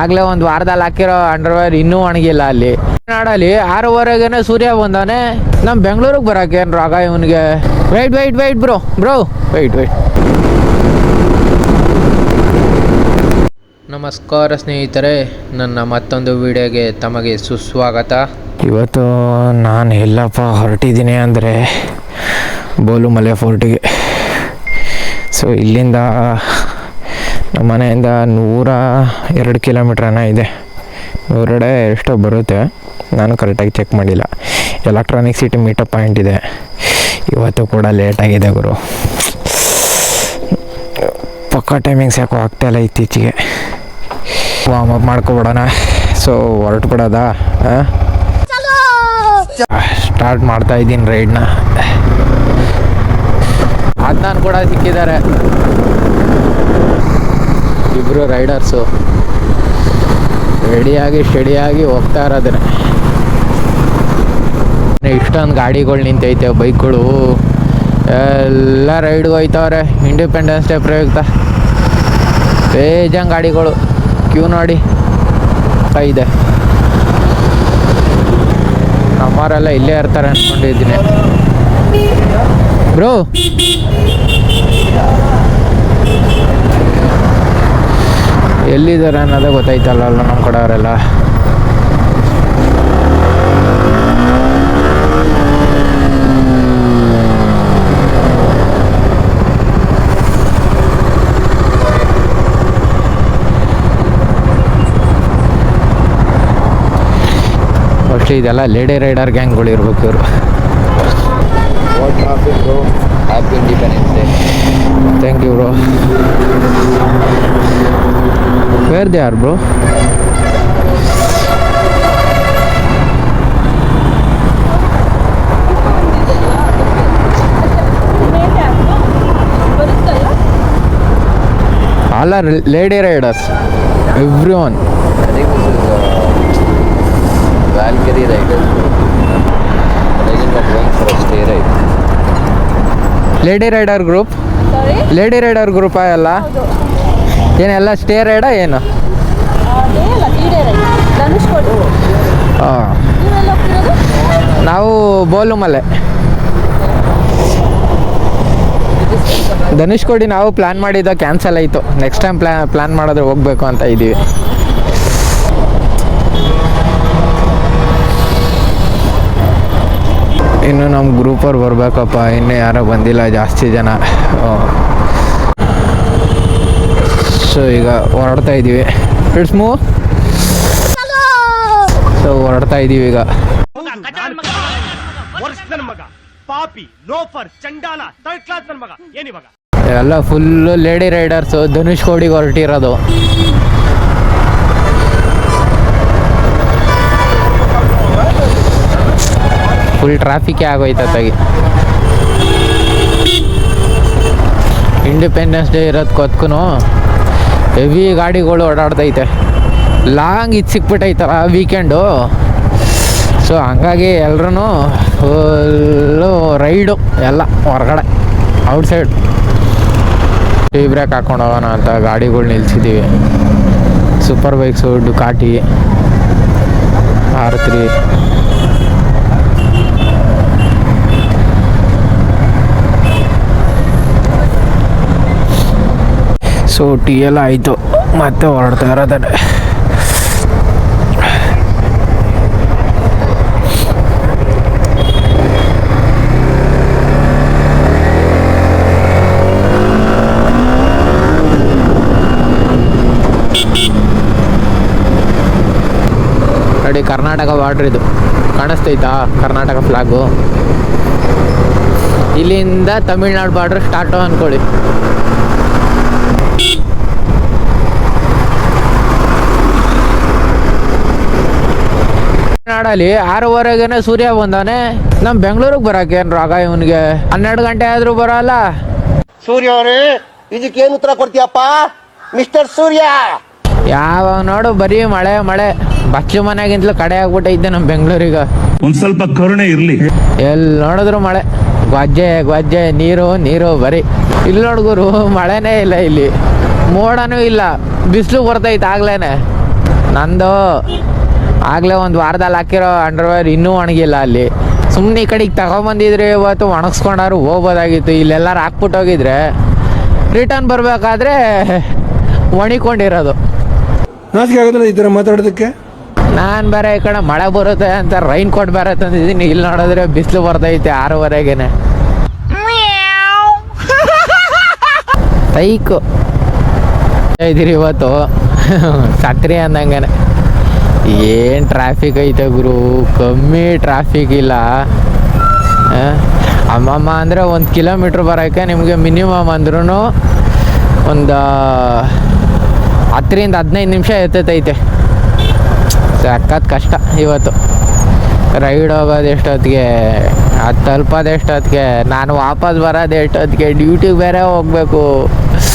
ಆಗ್ಲೇ ಒಂದು ವಾರದಲ್ಲಿ ಹಾಕಿರೋ ಅಂಡರ್ವೇರ್ ಇನ್ನೂ ಒಣಗಿಲ್ಲ ಅಲ್ಲಿ. ನಾಡಲ್ಲಿ ಆರೂವರೆಗೇನೆ ಸೂರ್ಯ ಬಂದಾನೆ. ನಮ್ಮ ಬೆಂಗಳೂರಿಗೆ ಬರೋಕೆ ಏನು ರಾಗ ಇವನಿಗೆ? Wait wait wait bro bro wait wait ನಮಸ್ಕಾರ ಸ್ನೇಹಿತರೆ ನನ್ನ ಮತ್ತೊಂದು ವಿಡಿಯೋಗೆ ತಮಗೆ ಸುಸ್ವಾಗತ. ಇವತ್ತು ನಾನು ಎಲ್ಲಪ್ಪ ಹೊರಟಿದ್ದೀನಿ ಅಂದರೆ ಬೋಲುಮಲೆ ಫೋರ್ಟಿಗೆ ಸೊ ಇಲ್ಲಿಂದ ನಮ್ಮ ಮನೆಯಿಂದ ನೂರ ಎರಡು ಕಿಲೋಮೀಟ್ರನ ಇದೆ. ನೂರೆಡೆ ಎಷ್ಟೋ ಬರುತ್ತೆ. ನಾನು ಕರೆಕ್ಟಾಗಿ ಚೆಕ್ ಮಾಡಿಲ್ಲ. ಎಲೆಕ್ಟ್ರಾನಿಕ್ ಸಿಟಿ ಮೀಟಪ್ ಪಾಯಿಂಟ್ ಇದೆ. ಇವತ್ತು ಕೂಡ ಲೇಟಾಗಿದೆ ಗುರು. ಪಕ್ಕ ಟೈಮಿಂಗ್ಸ್ ಯಾಕೋ ಆಗ್ತಾಯಿಲ್ಲ ಇತ್ತೀಚೆಗೆ. Warm up ಮಾಡ್ಕೊಬಿಡೋಣ. ಸೊ ಹೊರಟು ಬಿಡೋದಾ ಸ್ಟಾರ್ಟ್ ಮಾಡ್ತಾ ಇದ್ದೀನಿ ರೈಡ್ನ ಅದನ್ನ ಕೂಡ ಸಿಕ್ಕಿದ್ದಾರೆ. ಇಬ್ಬರು ರೈಡರ್ಸು. ರೆಡಿಯಾಗಿ ಸ್ಟಡಿಯಾಗಿ ಹೋಗ್ತಾ ಇರೋದನ್ನ ಇಷ್ಟೊಂದು ಗಾಡಿಗಳು ನಿಂತೈತೆ, ಬೈಕ್ಗಳು. ಎಲ್ಲ ರೈಡ್ ಹೋಯ್ತವ್ರೆ ಇಂಡಿಪೆಂಡೆನ್ಸ್ ಡೇ ಪ್ರಯುಕ್ತ. ಬೇಜಾನ್ ಗಾಡಿಗಳು. ಕ್ಯೂ ನೋಡಿ. ಇದೆ. ನಮ್ಮವರೆಲ್ಲ ಇಲ್ಲೇ ಇರ್ತಾರೆ ಅನ್ಕೊಂಡಿದ್ದೀನಿ. ಬ್ರೋ. ಎಲ್ಲಿದ್ದಾರೆ ಅನ್ನೋದೇ ಗೊತ್ತಾಯ್ತಲ್ಲ ಅಲ್ಲ ನಮ್ಮ ಕಡೆಯವರೆಲ್ಲ. ಮೋಸ್ಟ್ಲಿ ಇದೆಲ್ಲ ಲೇಡಿ ರೈಡರ್ ಗ್ಯಾಂಗ್ಗಳು ಇರ್ಬೇಕು ಇವರು. Thank you bro where they are, bro? All are lady riders every I think this is uh, Valkyrie Riders. I think going for a stay ride. Lady rider group lady rider ಗ್ರೂಪಾ ಎಲ್ಲ ಹೌದು ಏನೆಲ್ಲ stay ride ಏನು? ಹಾಂ ನಾವು ಬೋಲುಮಲೆ. ಧನುಷ್ ಕೋಡಿ ನಾವು plan ಮಾಡಿದ್ದ cancel ಆಯಿತು. Next time ಪ್ಲ್ಯಾ plan ಮಾಡಿದ್ರೆ ಹೋಗ್ಬೇಕು ಅಂತ ಇದ್ದೀವಿ. ಇನ್ನು ನಮ್ಮ ಗ್ರೂಪವ್ರು ಬರಬೇಕಪ್ಪ. ಇನ್ನೂ ಯಾರೋ ಬಂದಿಲ್ಲ ಜಾಸ್ತಿ ಜನ. ಸೊ ಈಗ ಹೊರಡ್ತಾ ಇದ್ದೀವಿ ಇಟ್ಸ್ ಮೂವ್ ಸೊ ಹೊರಡ್ತಾ ಇದ್ದೀವಿ ಈಗ. ಪಾಪಿ ಲೋಫರ್ ಚಂಡಾಲ ಥರ್ಡ್ ಕ್ಲಾಸ್ ನನ್ ಮಗ? ಏನಿವಾಗ ಎಲ್ಲ ಫುಲ್ಲು ಲೇಡಿ ರೈಡರ್ಸು ಧನುಷ್ ಕೋಡಿಗೆ ಹೊರಟಿರೋದು. ಫುಲ್ ಟ್ರಾಫಿಕ್ಕೇ ಆಗೋಯ್ತತ್ತಾಗಿ ಇಂಡಿಪೆಂಡೆನ್ಸ್ ಡೇ ಇರೋದು ಇರೋದ್ಕೊತ್ಕೂ ಹೆವಿ ಗಾಡಿಗಳು ಓಡಾಡ್ತೈತೆ. ಲಾಂಗ್ ಇದು ಸಿಕ್ಬಿಟ್ಟೈತಲ್ಲ ವೀಕೆಂಡು ಸೊ ಹಂಗಾಗಿ ಎಲ್ಲರೂ ಫುಲ್ಲು ರೈಡು ಎಲ್ಲ ಹೊರಗಡೆ ಔಟ್ಸೈಡ್ ಟೀ ಬ್ರೇಕ್ ಹಾಕೊಂಡು ಹೋಗೋಣ ಅಂತ ಗಾಡಿಗಳು ನಿಲ್ಸಿದ್ದೀವಿ super bikes Ducati R three so, tea ಎಲ್ಲ ಆಯಿತು. ಮತ್ತೆ ಹೊರಡ್ತಾ ಇರೋದೇ. ನೋಡಿ, ಕರ್ನಾಟಕ ಬಾರ್ಡ್ರ್ ಇದು. ಕಾಣಿಸ್ತೈತಾ? ಕರ್ನಾಟಕ ಫ್ಲಾಗು ಇಲ್ಲಿಂದ ತಮಿಳ್ನಾಡು ಬಾರ್ಡ್ರ್ ಸ್ಟಾರ್ಟು ಅಂದ್ಕೊಳ್ಳಿ ನಾಡಲ್ಲಿ ಆರೂವರೆಗೇನೆ ಸೂರ್ಯ ಬಂದಾನೆ. ನಮ್ ಬೆಂಗಳೂರಿಗೆ ಬರಕ್ಕೆ ಏನ್ ರಾಗ ಇವನ್ಗೆ? ಹನ್ನೆರಡು ಗಂಟೆ ಆದ್ರೂ ಬರಲ್ಲ. ಸೂರ್ಯ ಅವರೇ ಇದಕ್ಕೇನು ಉತ್ತರ ಕೊಡ್ತೀಯಪ್ಪ? ಮಿಸ್ಟರ್ ಸೂರ್ಯ! ಯಾವಾಗ ನೋಡು ಬರೀ ಮಳೆ ಮಳೆ. ಬಚ್ಚು ಮನೆಗಿಂತಲೂ ಕಡೆ ಆಗ್ಬಿಟ್ಟೈತೆ ನಮ್ ಬೆಂಗಳೂರಿಗೆ. ಒಂದ್ ಸ್ವಲ್ಪ ಕರುಣೆ ಇರ್ಲಿ. ಎಲ್ ನೋಡಿದ್ರು ಮಳೆ. ಗೊಜ್ಜೆ ಗೊಜ್ಜೆ ನೀರು ನೀರು ಬರೀ. ಇಲ್ಲಿ ನೋಡ್ಗುರು ಮಳೆನೇ ಇಲ್ಲ ಇಲ್ಲಿ. ಮೋಡನೂ ಇಲ್ಲ. ಬಿಸಿಲು ಬರ್ತೈತೆ ಆಗ್ಲೇನೆ. ನಂದು ಆಗಲೇ ಒಂದು ವಾರದಲ್ಲಿ ಹಾಕಿರೋ ಅಂಡರ್ವೇರ್ ಇನ್ನೂ ಒಣಗಿಲ್ಲ ಅಲ್ಲಿ. ಸುಮ್ಮನೆ ಈ ಕಡೆಗೆ ತಗೊಂಬಂದಿದ್ರೆ ಇವತ್ತು ಒಣಗಿಸ್ಕೊಂಡಾರು ಹೋಗ್ಬೋದಾಗಿತ್ತು. ಇಲ್ಲೆಲ್ಲರೂ ಹಾಕ್ಬಿಟ್ಟು ಹೋಗಿದ್ರೆ ರಿಟರ್ನ್ ಬರಬೇಕಾದ್ರೆ ಒಣಿಕೊಂಡಿರೋದು. ನಾಚಿಕೆ ಆಗೋದಿಲ್ಲ ಈ ಥರ ಮಾತಾಡೋದಕ್ಕೆ? ನಾನು ಬೇರೆ ಈ ಕಡೆ ಮಳೆ ಬರುತ್ತೆ ಅಂತ ರೈನ್ ಕೋಟ್ ಬೇರೆ ತಂದಿದ್ದೀನಿ. ಇಲ್ಲಿ ನೋಡಿದ್ರೆ ಬಿಸಿಲು ಬರ್ತೈತೆ ಆರೂವರೆಗೇನೆ. ತೈಕು ಇದ್ದೀರಿ ಇವತ್ತು. ಸಕ್ರಿ ಅಂದಂಗೆನೆ. ಏನು ಟ್ರಾಫಿಕ್ ಐತೆ ಗುರು? ಕಮ್ಮಿ ಟ್ರಾಫಿಕ್ ಇಲ್ಲ. ಅಮ್ಮಮ್ಮ ಅಂದರೆ ಒಂದು ಕಿಲೋಮೀಟ್ರ್ ಬರೋಕ್ಕೆ ನಿಮಗೆ ಮಿನಿಮಮ್ ಅಂದ್ರೂ ಒಂದು ಹತ್ತರಿಂದ ಹದಿನೈದು ನಿಮಿಷ ಎತ್ತೈತೆ ಸಕ್ಕತ್ ಕಷ್ಟ ಇವತ್ತು. ರೈಡ್ ಹೋಗೋದು ಎಷ್ಟೊತ್ತಿಗೆ? ಅದು ತಲುಪೋದು ಎಷ್ಟೊತ್ತಿಗೆ? ನಾನು ವಾಪಸ್ ಬರೋದು ಎಷ್ಟೊತ್ತಿಗೆ? ಡ್ಯೂಟಿಗೆ ಬೇರೆ ಹೋಗಬೇಕು.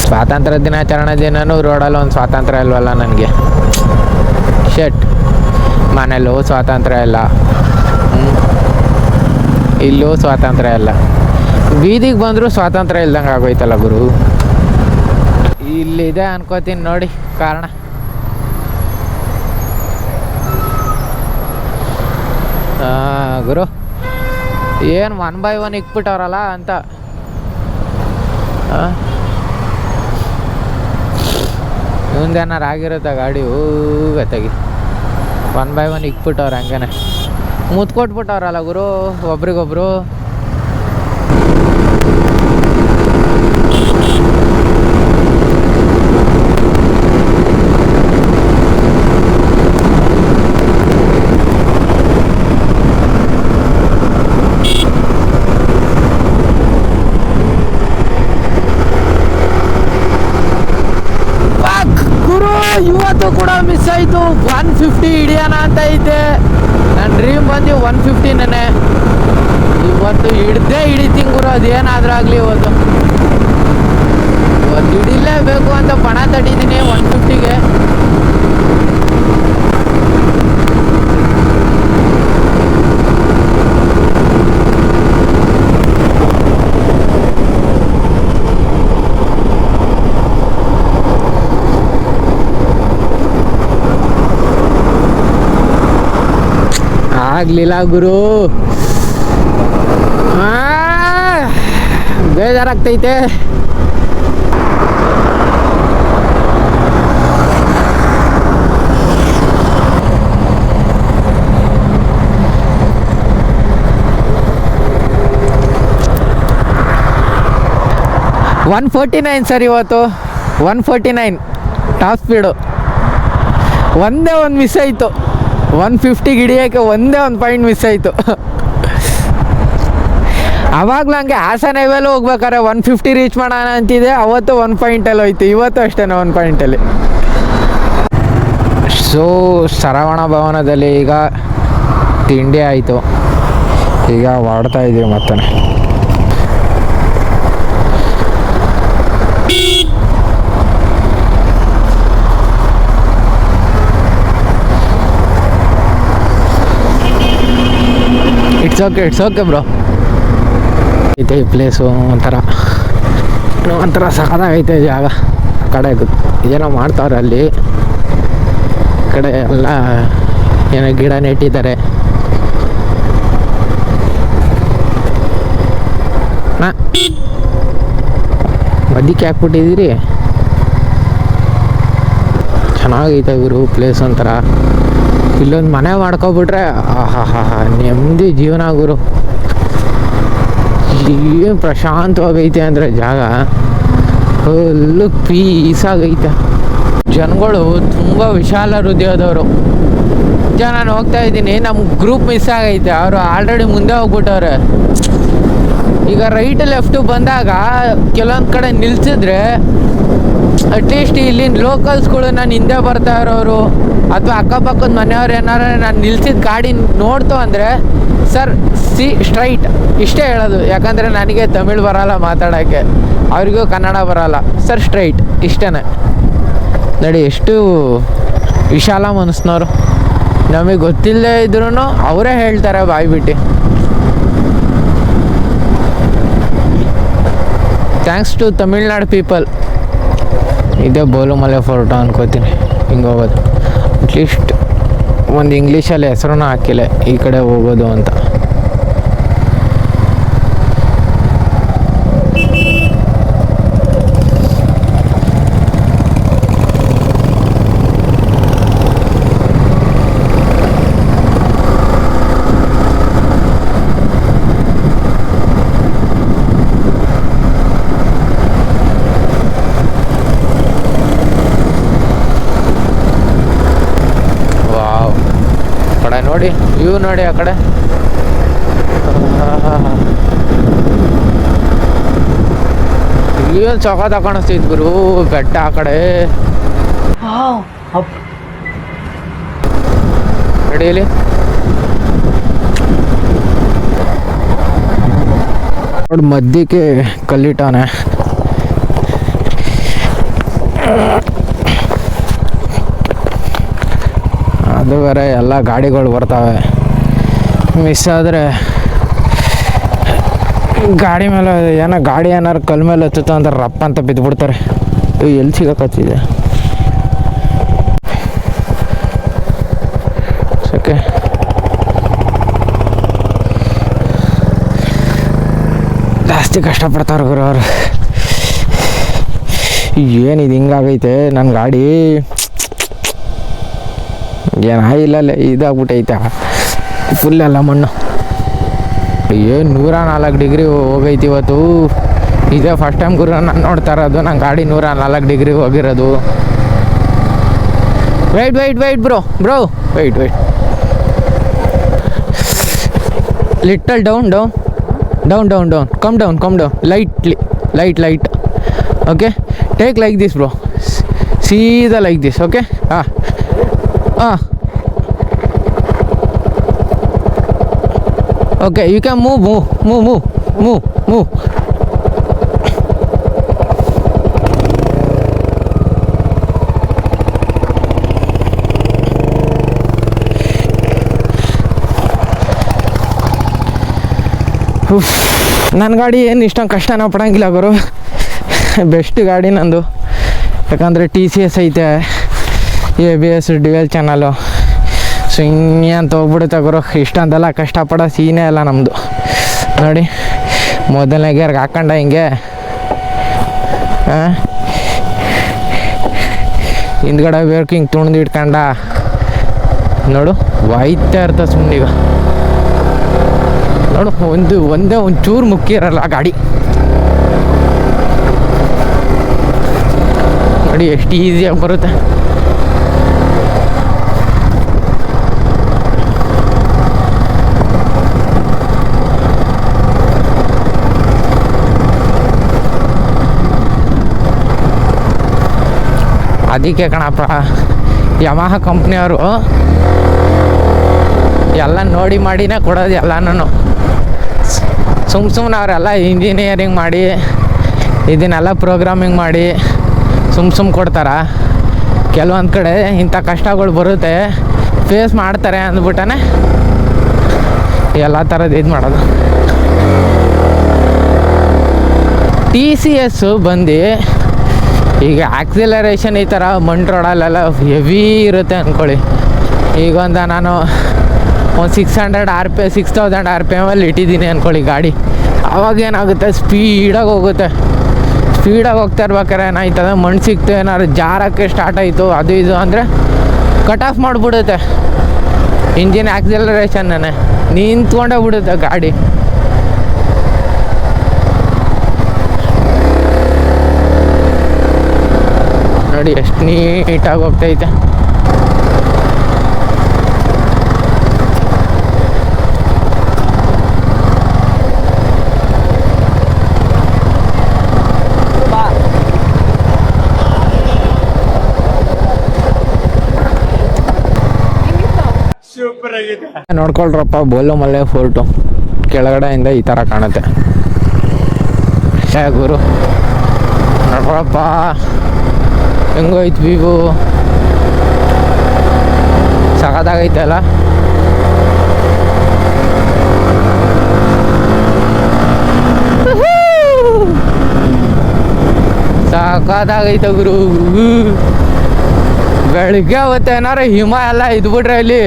ಸ್ವಾತಂತ್ರ್ಯ ದಿನಾಚರಣೆ ದಿನವೂ ರೋಡಲ್ಲಿ ಒಂದು ಸ್ವಾತಂತ್ರ್ಯ ಇಲ್ವಲ್ಲ ನನಗೆ. ಶೆಟ್ ಮನೇಲೂ ಸ್ವಾತಂತ್ರ್ಯ ಇಲ್ಲ. ಇಲ್ಲೋ ಸ್ವಾತಂತ್ರ್ಯ ಇಲ್ಲ. ಬೀದಿಗೆ ಬಂದರೂ ಸ್ವಾತಂತ್ರ್ಯ ಇಲ್ದಂಗೆ ಆಗೋಯ್ತಲ್ಲ ಗುರು. ಇಲ್ಲಿದೆ ಅನ್ಕೋತೀನಿ ನೋಡಿ ಕಾರಣ. ಗುರು, ಏನು ಒನ್ ಬೈ ಒನ್ ಇಕ್ಬಿಟ್ಟವ್ರಲ್ಲ ಅಂತ. ಮುಂದೇನಾರು ಆಗಿರುತ್ತೆ ಗಾಡಿ? ಹೋಗತ್ತಾಗಿ ಒನ್ ಬೈ ಒನ್ ಇಕ್ಬಿಟ್ಟವ್ರ ಹಂಗೇನೆ. ಮುತ್ಕೊಟ್ಬಿಟ್ಟವ್ರಲ್ಲ ಗುರು ಒಬ್ರಿಗೊಬ್ರು. ಆಯಿತು. ಒನ್ ಫಿಫ್ಟಿ ಹಿಡಿಯೋಣ ಅಂತ ಐತೆ ನನ್ನ ಡ್ರೀಮ್ ಬಂದು ಒನ್ ಫಿಫ್ಟಿನೇ ಇವತ್ತು ಹಿಡ್ದೇ ಹಿಡಿತೀನಿ ಗುರು, ಅದೇನಾದ್ರೂ ಆಗಲಿ ಇವತ್ತು. ಇವತ್ತು ಹಿಡಿಲೇಬೇಕು ಅಂತ ಪಣ ತಟ್ಟಿದ್ದೀನಿ ಒನ್ ಫಿಫ್ಟಿಗೆ ಆಗ್ಲಿಲ್ಲ ಗುರು. ಬೇಜಾರಾಗ್ತೈತೆ. ಒನ್ ಫೋರ್ಟಿ ನೈನ್ ಸರ್ ಇವತ್ತು. One forty nine top speed ಒಂದೇ ಒಂದು ಮಿಸ್ ಆಯಿತು. ಒನ್ ಫಿಫ್ಟಿಗೆ ಹಿಡಿಯೋಕ್ಕೆ ಒಂದೇ ಒಂದು ಪಾಯಿಂಟ್ ಮಿಸ್ ಆಯಿತು. ಆವಾಗಲೂ ಹಂಗೆ ಹಾಸನ ಹೈವೇಲು ಹೋಗ್ಬೇಕಾರೆ ಒನ್ ಫಿಫ್ಟಿ ರೀಚ್ ಮಾಡೋಣ ಅಂತಿದೆ ಅವತ್ತು ಒನ್ ಪಾಯಿಂಟಲ್ಲಿ ಹೋಯ್ತು. ಇವತ್ತು ಅಷ್ಟೇ ಒನ್ ಪಾಯಿಂಟಲ್ಲಿ ಸೊ ಸರವಣ ಭವನದಲ್ಲಿ ಈಗ ತಿಂಡಿ ಆಯಿತು. ಈಗ ಹೊಡ್ತಾ ಇದ್ದೀವಿ ಮತ್ತೆ it's okay it's okay bro ಐತೆ ಈ ಪ್ಲೇಸು ಒಂಥರ ಒಂಥರ ಸಖತ್ತಾಗೈತೆ ಜಾಗ ಕಡೆ ಏನೋ ಮಾಡ್ತಾವ್ರೆ ಅಲ್ಲಿ ಕಡೆ ಎಲ್ಲ ಏನೋ ಗಿಡ ನೆಟ್ಟಿದ್ದಾರೆ ನಾ ಮದ್ದಿಕ್ಕೆ ಹಾಕ್ಬಿಟ್ಟಿದ್ದೀರಿ ಚೆನ್ನಾಗೈತೆ ಗುರು ಪ್ಲೇಸ್ ಒಂಥರ ಇಲ್ಲೊಂದು ಮನೆ ಮಾಡ್ಕೊಬಿಟ್ರೆ ನೆಮ್ಮದಿ ಜೀವನ ಗುರು. ಏನು ಪ್ರಶಾಂತವಾಗೈತೆ ಅಂದರೆ ಜಾಗ ಫುಲ್ಲು ಪೀಸಾಗೈತೆ ಜನಗಳು ತುಂಬ ವಿಶಾಲ ಹೃದಯದವರು. ಜನ ನಾನು ಹೋಗ್ತಾ ಇದ್ದೀನಿ ನಮ್ಮ ಗ್ರೂಪ್ ಮಿಸ್ ಆಗೈತೆ. ಅವರು ಆಲ್ರೆಡಿ ಮುಂದೆ ಹೋಗ್ಬಿಟ್ಟವ್ರೆ. ಈಗ ರೈಟ್ ಲೆಫ್ಟು ಬಂದಾಗ ಕೆಲವೊಂದು ಕಡೆ ನಿಲ್ಸಿದ್ರೆ ಅಟ್ಲೀಸ್ಟ್ ಇಲ್ಲಿನ ಲೋಕಲ್ಸ್ಗಳು ನಾನು ಹಿಂದೆ ಬರ್ತಾ ಇರೋರು. ಅಥವಾ ಅಕ್ಕಪಕ್ಕದ ಮನೆಯವ್ರು ಏನಾರು ನಾನು ನಿಲ್ಸಿದ ಗಾಡಿ ನೋಡ್ತು ಅಂದರೆ, ಸರ್, ಸಿ, ಸ್ಟ್ರೈಟ್. ಇಷ್ಟೇ ಹೇಳೋದು. ಯಾಕಂದರೆ ನನಗೆ ತಮಿಳ್ ಬರಲ್ಲ ಮಾತಾಡೋಕ್ಕೆ. ಅವರಿಗೂ ಕನ್ನಡ ಬರಲ್ಲ. Sir, straight. ಇಷ್ಟೇ ನೋಡಿ, ಎಷ್ಟು ವಿಶಾಲ ಮನಸ್ನವರು. ನಮಗೆ ಗೊತ್ತಿಲ್ಲದೆ ಇದ್ರೂ ಅವರೇ ಹೇಳ್ತಾರೆ ಬಾಯಿ ಬಿಟ್ಟು. ಥ್ಯಾಂಕ್ಸ್ ಟು ತಮಿಳ್ನಾಡು ಪೀಪಲ್ ಇದೇ ಬೋಲುಮಲೆ ಫೋರ್ಟೋ ಅನ್ಕೋತೀನಿ. ಹಿಂಗೆ ಹೋಗೋದು. ಅಟ್ಲೀಸ್ಟ್ ಒಂದು ಇಂಗ್ಲೀಷಲ್ಲಿ ಹೆಸರನ್ನ ಹಾಕಿಲ್ಲ ಈ ಕಡೆ ಹೋಗೋದು ಅಂತ ವಾವ್ ಆ ಕಡೆ ನೋಡಿ ವ್ಯೂ ನೋಡಿ ಆ ಕಡೆ. ಏನು ಸಖತ್ ಕಾಣಿಸ್ತಿದ್ ಗುರು ಬೆಟ್ಟ ಆ ಕಡೆ. ನಡೀಲಿ ನೋಡಿ ಮಧ್ಯಕ್ಕೆ ಕಲ್ಲಿಟ್ಟಾನೆ. ಅದು ಬೇರೆ ಎಲ್ಲ ಗಾಡಿಗಳು ಬರ್ತಾವೆ. ಮಿಸ್ ಆದರೆ ಗಾಡಿ ಮೇಲೆ ಏನೋ ಗಾಡಿ ಏನಾರು ಕಲ್ ಮೇಲೆ ಹತ್ತುತ್ತ ಅಂತ ರಪ್ಪ ಅಂತ ಬಿದ್ದುಬಿಡ್ತಾರೆ ಎಲ್ಲಿ ಸಿಗಕತ್ತಿದೆ? ಓಕೆ ಜಾಸ್ತಿ ಕಷ್ಟಪಡ್ತಾರೆ ಗುರು ಅವರು. ಏನಿದು, ಹಿಂಗಾಗೈತೆ ನನ್ನ ಗಾಡಿ? ಏನಾಗಿಲ್ಲ ಇದಾಗ್ಬಿಟ್ಟೈತೆ ಫುಲ್ ಎಲ್ಲ ಮಣ್ಣು. ಏನು ನೂರ ನಾಲ್ಕು ಡಿಗ್ರಿ ಹೋಗೈತಿ ಇವತ್ತು. ಇದೇ ಫಸ್ಟ್ ಟೈಮ್ ಗುರು ನಾನು ನೋಡ್ತಾ ಇರೋದು ನನ್ನ ಗಾಡಿ ನೂರ ನಾಲ್ಕು ಡಿಗ್ರಿ ಹೋಗಿರೋದು. Wait wait wait bro bro wait wait little down down down down down come down come down lightly light light okay take like this bro ಸೀದಾ ಲೈಕ್ ದಿಸ್ ಓಕೆ ಹಾಂ ಹಾಂ okay you can move move, move, move, move, move. ನನ್ನ ಗಾಡಿ ಏನು ಇಷ್ಟೊಂದು ಕಷ್ಟನ ಪಡಂಗಿಲ್ಲ ಗುರು. Best ಗಾಡಿ ನಂದು. ಯಾಕಂದರೆ ಟಿ ಸಿ ಎಸ್ ಐತೆ A B S dual channel so ಅಂತ ಹೋಗ್ಬಿಡುತ್ತೆ ಗುರು. ಇಷ್ಟಂತೆಲ್ಲ ಕಷ್ಟಪಡೋ ಸೀನೇ ಅಲ್ಲ ನಮ್ಮದು ನೋಡಿ ಮೊದಲನೇ ಗೇರ್ಗೆ ಹಾಕೊಂಡ ಹಿಂಗೆ. ಹಿಂದ್ಗಡೆ ಬೇಕು ಹಿಂಗೆ ತುಣ್ದು ಇಟ್ಕೊಂಡ. ನೋಡು, ವಾಯ್ತಾ ಇರ್ತ ಈಗ ನೋಡು, ಒಂದು, ಒಂದೇ ಒಂಚೂರು ಚೂರು ಮುಕ್ಕಿರಲ್ಲ ಗಾಡಿ. ನೋಡಿ, ಎಷ್ಟು ಈಸಿಯಾಗಿ ಬರುತ್ತೆ. ಅದಕ್ಕೆ ಕಣಪ್ಪ, ಯಮಹ ಕಂಪ್ನಿಯವರು ಎಲ್ಲ ನೋಡಿ ಮಾಡಿನೇ ಕೊಡೋದು ಎಲ್ಲನೂ ಸುಮ್ ಸುಮ್ಮನೆ ಅವರೆಲ್ಲ ಇಂಜಿನಿಯರಿಂಗ್ ಮಾಡಿ, ಇದನ್ನೆಲ್ಲ ಪ್ರೋಗ್ರಾಮಿಂಗ್ ಮಾಡಿ, ಸುಮ್ ಸುಮ್ಮ ಕೊಡ್ತಾರ. ಕೆಲವೊಂದು ಕಡೆ ಇಂಥ ಕಷ್ಟಗಳು ಬರುತ್ತೆ ಫೇಸ್ ಮಾಡ್ತಾರೆ ಅಂದ್ಬಿಟ್ಟನೆ ಎಲ್ಲ ಥರದ್ದು ಇದು ಮಾಡೋದು. ಟಿ ಸಿ ಎಸ್ಸು ಬಂದು ಈಗ ಆಕ್ಸಿಲರೇಷನ್ ಈ ಥರ ಮಂಡ್ ರೋಡಲ್ಲೆಲ್ಲ ಹೆವಿ ಇರುತ್ತೆ ಅಂದ್ಕೊಳ್ಳಿ ಈಗ ಒಂದು ನಾನು ಒಂದು six hundred R P six thousand R P ಎಮಲ್ಲಿ ಇಟ್ಟಿದ್ದೀನಿ ಅಂದ್ಕೊಳ್ಳಿ ಗಾಡಿ. ಆವಾಗ ಏನಾಗುತ್ತೆ? ಸ್ಪೀಡಾಗಿ ಹೋಗುತ್ತೆ. ಸ್ಪೀಡಾಗಿ ಹೋಗ್ತಾ ಇರ್ಬೇಕಾರೆ ಏನಾಯ್ತದೆ? ಮಣ್ಣು ಸಿಕ್ತು, ಏನಾದ್ರು ಜಾರಕ್ಕೆ ಸ್ಟಾರ್ಟ್ ಆಯಿತು, ಅದು ಇದು ಅಂದರೆ ಕಟ್ ಆಫ್ ಮಾಡಿಬಿಡುತ್ತೆ. ಇಂಜಿನ್ ಆ್ಯಕ್ಸಿಲರೇಷನ್ನೇ ನಿಂತ್ಕೊಂಡೇ ಬಿಡುತ್ತೆ ಗಾಡಿ. ನೋಡಿ ಎಷ್ಟು ನೀಟಾಗಿ ಹೋಗ್ತೈತೆ. ನೋಡ್ಕೊಳ್ರಪ್ಪ ಬೋಲು ಮಲ್ಲೆ ಫೋರ್ಟು. ಕೆಳಗಡೆಯಿಂದ ಈ ಥರ ಕಾಣುತ್ತೆ. ಗುರು. ನೋಡ್ಕೊಳಪ್ಪ. ಹೆಂಗೋಯ್ತು ವಿವು ಸಖತ್ತಾಗೈತೆ ಅಲ್ಲ? ಸಖತ್ತಾಗೈತೆ ಗುರು. ಬೆಳಿಗ್ಗೆ ಅವತ್ತು ಏನಾರ ಹಿಮ ಎಲ್ಲ ಇದ್ಬಿಟ್ರೆ ಅಲ್ಲಿ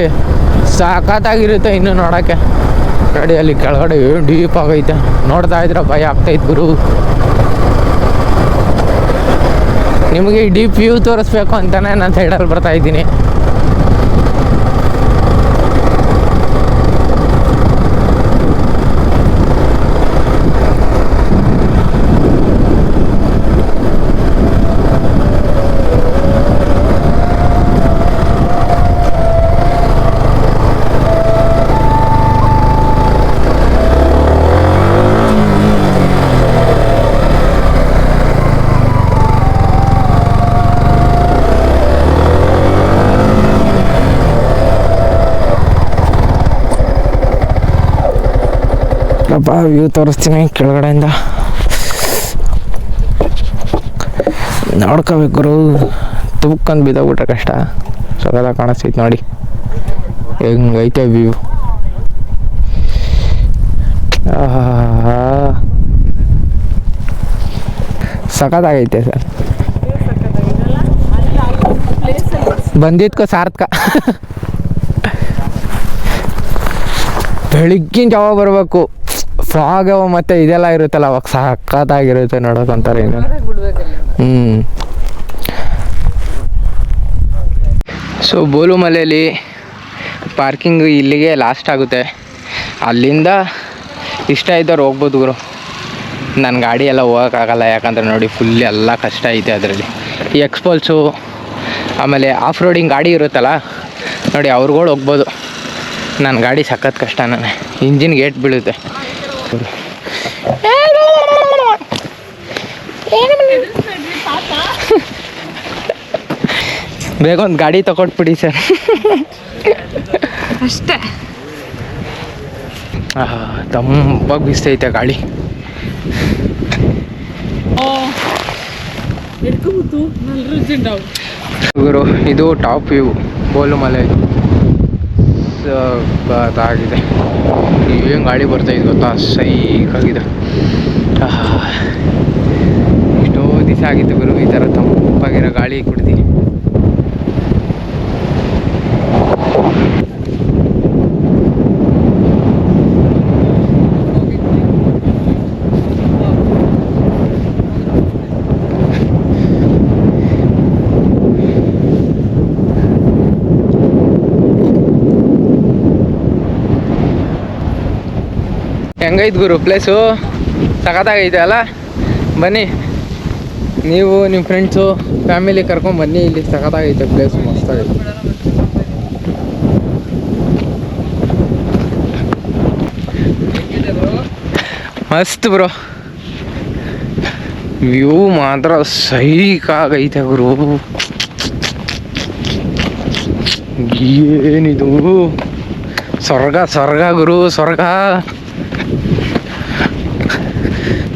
ಸಾಕತ್ತಾಗಿರುತ್ತೆ ಇನ್ನು ನೋಡೋಕ್ಕೆ. ನೋಡಿ ಅಲ್ಲಿ ಕೆಳಗಡೆ ಏನು ಡೀಪ್ ಆಗೈತೆ. ನೋಡ್ತಾ ಇದ್ರೆ ಭಯ ಆಗ್ತೈತೆ ಗುರು. ನಿಮಗೆ ಡೀಪ್ ವ್ಯೂ ತೋರಿಸ್ಬೇಕು ಅಂತಾನೆ ನಾನು ಸೈಡಲ್ಲಿ ಬರ್ತಾ ಅಪ್ಪ ವ್ಯೂ ತೋರಿಸ್ತೀನಿ ಕೆಳಗಡೆಯಿಂದ. ನೋಡ್ಕೋಬೇಕು ಗುರು. ತುಬ್ಕೊಂಡು ಬಿದ್ದೋಗ್ಬಿಟ್ರೆ ಕಷ್ಟ. ಸಗದ ಕಾಣಿಸ್ತೈತೆ ನೋಡಿ. ಹೆಂಗೈತೆ ವ್ಯೂ ಸಖತ್ತಾಗೈತೆ ಸರ್ ಬಂದಿದ್ಕೋ ಸಾರ್ಥಕ. ಬೆಳಿಗ್ಗಿನ ಜಾವ ಬರಬೇಕು. ಫಾಗ್ ಮತ್ತೆ ಇದೆಲ್ಲ ಇರುತ್ತಲ್ಲ, ಅವಾಗ ಸಖತ್ತಾಗಿರುತ್ತೆ ನೋಡೋಕಂತಾರೆ ಇನ್ನು ಹ್ಞೂ ಸೊ ಬೋಲುಮಲೆಯಲ್ಲಿ ಪಾರ್ಕಿಂಗ್ ಇಲ್ಲಿಗೆ ಲಾಸ್ಟ್ ಆಗುತ್ತೆ. ಅಲ್ಲಿಂದ ಇಷ್ಟ ಇದ್ದವ್ರು ಹೋಗ್ಬೋದು ಗುರು. ನನ್ನ ಗಾಡಿ ಎಲ್ಲ ಹೋಗೋಕ್ಕಾಗಲ್ಲ, ಯಾಕಂದರೆ ನೋಡಿ ಫುಲ್ ಎಲ್ಲ ಕಷ್ಟ ಐತೆ ಅದರಲ್ಲಿ. ಈ ಎಕ್ಸ್ಪೋಲ್ಸು ಆಮೇಲೆ ಆಫ್ ರೋಡಿಂಗ್ ಗಾಡಿ ಇರುತ್ತಲ್ಲ, ನೋಡಿ ಅವ್ರುಗಳು ಹೋಗ್ಬೋದು. ನನ್ನ ಗಾಡಿ ಸಖತ್ ಕಷ್ಟ, ನಾನೇ. ಇಂಜಿನ್ ಗೇಟ್ ಬೀಳುತ್ತೆ. ಬೇಗ ಒಂದು ಗಾಡಿ ತಗೊಟ್ಬಿಡಿ ಸರ್. ಅಷ್ಟೇ. ತಂಪಾಗಿ ಬಿಸ್ತೈತೆ ಗಾಳಿ. ಗುರು ಇದು ಟಾಪ್ ವ್ಯೂ ಬೋಲುಮಲೆ. ಸಖತ್ತಾಗಿದೆ ಏನು ಗಾಳಿ ಬರ್ತಾಯಿದೆ ಗೊತ್ತಾ? ಸೈಕಾಗಿದೆ. ಎಷ್ಟೋ ದಿವಸ ಆಗಿತ್ತು ಗುರು, ಈ ಥರ ತಂಪಾಗಿರೋ ಗಾಳಿ ಕುಡ್ತೀನಿ ಹೆಂಗೈತೆ ಗುರು ಪ್ಲೇಸು ಸಖತ್ತಾಗೈತೆ ಅಲ್ಲ? ಬನ್ನಿ. ನೀವು ನಿಮ್ಮ ಫ್ರೆಂಡ್ಸು ಫ್ಯಾಮಿಲಿ ಕರ್ಕೊಂಡು ಬನ್ನಿ, ಇಲ್ಲಿ ಸಖತ್ತಾಗೈತೆ ಪ್ಲೇಸು ಮಸ್ತಾಗೈತೆ ಮಸ್ತ್ ಬ್ರೋ ವ್ಯೂ ಮಾತ್ರ ಸೈಕಾಗೈತೆ ಗುರು. ಏನಿದು? ಸ್ವರ್ಗ ಸ್ವರ್ಗ ಗುರು, ಸ್ವರ್ಗ.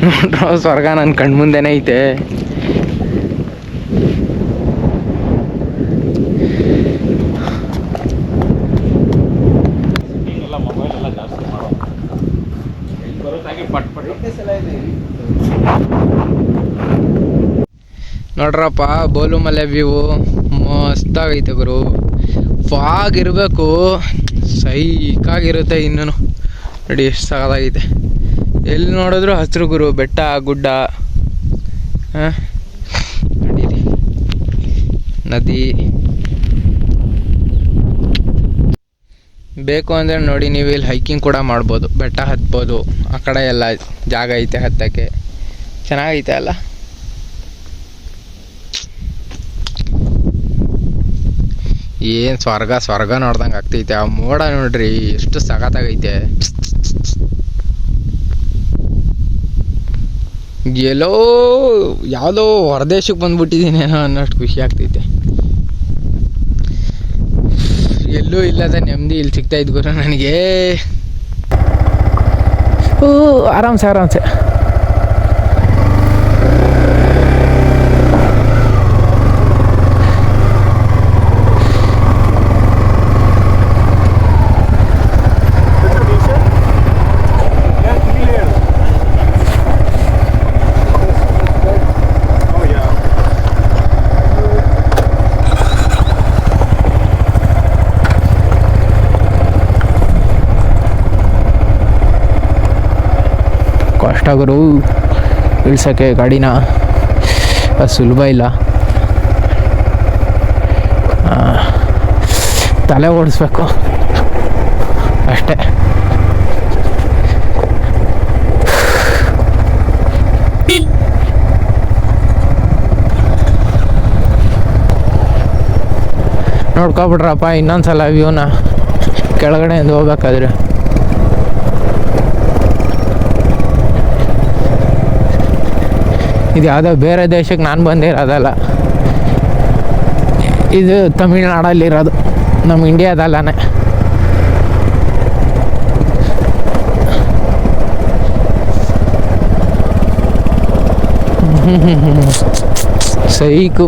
ನೋಡ್ರ ಸ್ವರ್ಗ ನನ್ನ ಕಣ್ಮುಂದೆನೇ ಐತೆ. ನೋಡ್ರಪ್ಪ ಬೋಲು ಮಲೆ ವ್ಯೂ ಮಸ್ತಾಗೈತೆ ಗುರು. ಫಾಗ್ ಇರಬೇಕು. ಸೈಕಾಗಿರುತ್ತೆ ಇನ್ನೂ ನೋಡಿ, ಎಷ್ಟು ಸಾಲಾಗಿದೆ ಎಲ್ಲಿ ನೋಡಿದ್ರು ಹಸಿರು ಗುರು, ಬೆಟ್ಟ, ಗುಡ್ಡ ನದಿ. ಬೇಕು ಅಂದರೆ ನೋಡಿ, ನೀವು ಇಲ್ಲಿ ಹೈಕಿಂಗ್ ಕೂಡ ಮಾಡ್ಬೋದು. ಬೆಟ್ಟ ಹತ್ಬೋದು. ಆ ಕಡೆ ಎಲ್ಲ ಜಾಗ ಐತೆ ಹತ್ತಕ್ಕೆ. ಚೆನ್ನಾಗೈತೆ ಅಲ್ಲ? ಏನು ಸ್ವರ್ಗ ಸ್ವರ್ಗ ನೋಡ್ದಂಗೆ ಆಗ್ತೈತೆ. ಆ ಮೋಡ ನೋಡ್ರಿ, ಎಷ್ಟು ಸಖತ್ತಾಗೈತೆ. ಎಲ್ಲೋ ಯಾವುದೋ ಹೊರದೇಶಕ್ಕೆ ಬಂದ್ಬಿಟ್ಟಿದ್ದೀನೇನೋ ಅನ್ನೋಷ್ಟು ಖುಷಿ ಆಗ್ತೈತೆ. ಎಲ್ಲೂ ಇಲ್ಲದ ನೆಮ್ಮದಿ ಇಲ್ಲಿ ಸಿಗ್ತಾ ಇದ್ ಗುರು ನನಗೆ. ಆರಾಮ್ಸೆ ಆರಾಮ್ಸೆ ಕಷ್ಟ ಆಗೋರು ಇಳ್ಸೋಕ್ಕೆ ಗಾಡಿನ ಸುಲಭ ಇಲ್ಲ. ತಲೆ ಓಡಿಸ್ಬೇಕು. ಅಷ್ಟೇ. ನೋಡ್ಕೊಬಿಟ್ರಪ್ಪ ಇನ್ನೊಂದ್ಸಲ ವ್ಯೂನ ಕೆಳಗಡೆಯಿಂದ ಹೋಗ್ಬೇಕಾದ್ರೆ. ಇದು ಯಾವುದೋ ಬೇರೆ ದೇಶಕ್ಕೆ ನಾನು ಬಂದಿರೋದಲ್ಲ ಇದು ತಮಿಳ್ನಾಡಲ್ಲಿರೋದು ನಮ್ಮ ಇಂಡಿಯಾದಲ್ಲೇ ಸೈಕು.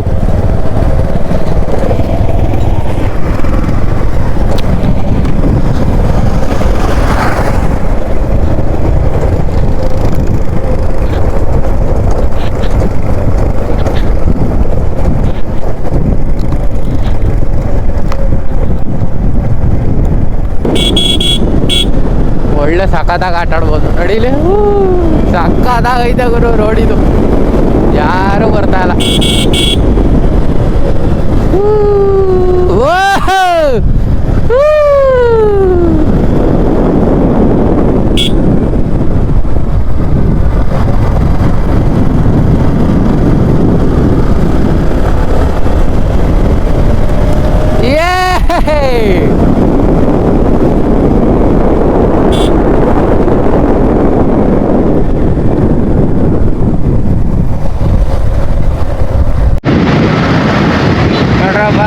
ಸಖತ್ತಾಗಿ ಆಟ ಆಡ್ಬೋದು. ನಡೀಲಿ? ಸಖತ್ತಾಗ ಐತೆ ಗುರು ರೋಡಿದು. ಯಾರು ಬರ್ತಾ ಇಲ್ಲ. ಓಹೋ! ಹೂ! ಯೇ ನೋಡ್ರಪ್ಪ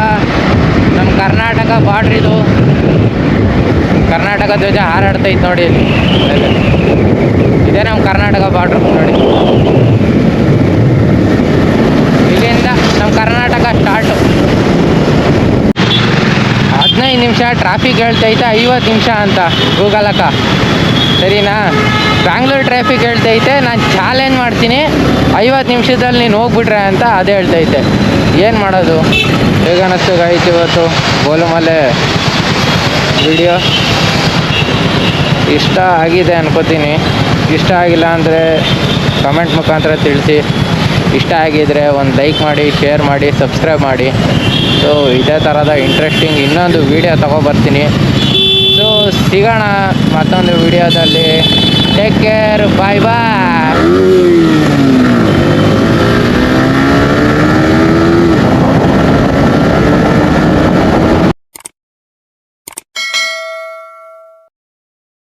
ನಮ್ಮ ಕರ್ನಾಟಕ ಬಾರ್ಡ್ರ್ ಇದು ಕರ್ನಾಟಕ ಹಾರಾಡ್ತೈತೆ ನೋಡಿ ಇಲ್ಲಿ. ಇದೇ ನಮ್ಮ ಕರ್ನಾಟಕ ಬಾರ್ಡ್ರ್ ನೋಡಿ. ಇಲ್ಲಿಂದ ನಮ್ಮ ಕರ್ನಾಟಕ ಸ್ಟಾರ್ಟು ಹದಿನೈದು ನಿಮಿಷ ಟ್ರಾಫಿಕ್ ಹೇಳ್ತೈತೆ ಐವತ್ತು ನಿಮಿಷ ಅಂತ ಗೂಗಲಕ್ಕ ಸರಿನಾ? ಬ್ಯಾಂಗ್ಳೂರ್ ಟ್ರಾಫಿಕ್ ಹೇಳ್ತೈತೆ ನಾನು ಚಾಲೆಂಜ್ ಮಾಡ್ತೀನಿ. ಐವತ್ತು ನಿಮಿಷದಲ್ಲಿ ನೀನು ಹೋಗ್ಬಿಟ್ರೆ ಅಂತ ಅದೇ ಹೇಳ್ತೈತೆ ಏನು ಮಾಡೋದು? ಹೇಗನ್ನಿಸ್ತು ಗಾಯ್ತು ಇವತ್ತು ಗೋಲುಮಲೆ? ವಿಡಿಯೋ ಇಷ್ಟ ಆಗಿದೆ ಅನ್ಕೋತೀನಿ. ಇಷ್ಟ ಆಗಿಲ್ಲ ಅಂದರೆ ಕಮೆಂಟ್ ಮುಖಾಂತರ ತಿಳಿಸಿ. ಇಷ್ಟ ಆಗಿದ್ರೆ ಒಂದು ಲೈಕ್ ಮಾಡಿ ಶೇರ್ ಮಾಡಿ ಸಬ್ಸ್ಕ್ರೈಬ್ ಮಾಡಿ. ಸೊ ಇದೇ ಥರದ ಇಂಟ್ರೆಸ್ಟಿಂಗ್ ಇನ್ನೊಂದು ವೀಡಿಯೋ ತೊಗೊಬರ್ತೀನಿ. ಸೊ ಸಿಗೋಣ ಮತ್ತೊಂದು ವಿಡಿಯೋದಲ್ಲಿ ಟೇಕ್ ಕೇರ್ ಬಾಯ್ ಬಾಯ್